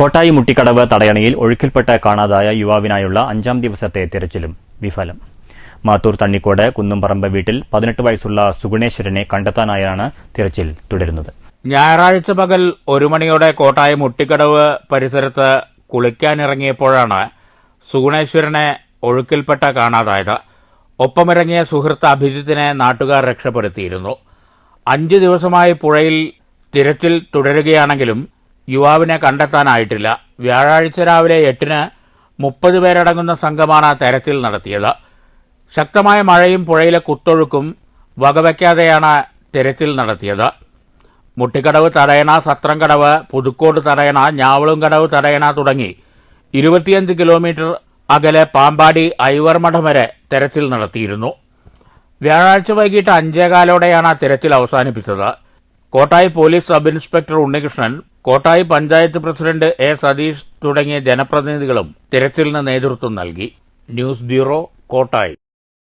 കോട്ടായി മുട്ടിക്കടവ് തടയണയിൽ ഒഴുക്കിൽപ്പെട്ട് കാണാതായ യുവാവിനായുള്ള അഞ്ചാം ദിവസത്തെ തിരച്ചിലും വിഫലം. മാത്തൂർ തണ്ണിക്കോട് കുന്നുംപറമ്പ് വീട്ടിൽ പതിനെട്ട് വയസ്സുള്ള സുഗുണേശ്വരനെ കണ്ടെത്താനായാണ് തിരച്ചിൽ തുടരുന്നത്. ഞായറാഴ്ച പകൽ ഒരു മണിയോടെ കോട്ടായ മുട്ടിക്കടവ് പരിസരത്ത് കുളിക്കാനിറങ്ങിയപ്പോഴാണ് സുഗുണേശ്വരനെ ഒഴുക്കിൽപ്പെട്ട കാണാതായത്. ഒപ്പമിറങ്ങിയ സുഹൃത്ത് അഭിജിത്തിനെ നാട്ടുകാർ രക്ഷപ്പെടുത്തിയിരുന്നു. അഞ്ച് ദിവസമായി പുഴയിൽ തിരച്ചിൽ തുടരുകയാണെങ്കിലും യുവാവിനെ കണ്ടെത്താനായിട്ടില്ല. വ്യാഴാഴ്ച രാവിലെ എട്ടിന് മുപ്പത് പേരടങ്ങുന്ന സംഘമാണ് തെരച്ചിൽ നടത്തിയത്. ശക്തമായ മഴയും പുഴയിലെ കുത്തൊഴുക്കും വകവയ്ക്കാതെയാണ് തിരച്ചിൽ നടത്തിയത്. മുട്ടിക്കടവ് തടയണ സത്രംകടവ് പുതുക്കോട് തടയണ ഞാവളും കടവ് തടയണ തുടങ്ങി ഇരുപത്തിയഞ്ച് കിലോമീറ്റർ അകലെ പാമ്പാടി ഐവർമഠം വരെ തെരച്ചിൽ നടത്തിയിരുന്നു. വ്യാഴാഴ്ച വൈകിട്ട് അഞ്ചേകാലോടെയാണ് തിരച്ചിൽ അവസാനിപ്പിച്ചത്. Kottayi police sub inspector Unnikrishnan Kottayi panchayat president A Satheesh തുടങ്ങിയ ജനപ്രതിനിധികളും തിരച്ചിലിന് നേതൃത്വം നൽകി. News bureau Kottayi.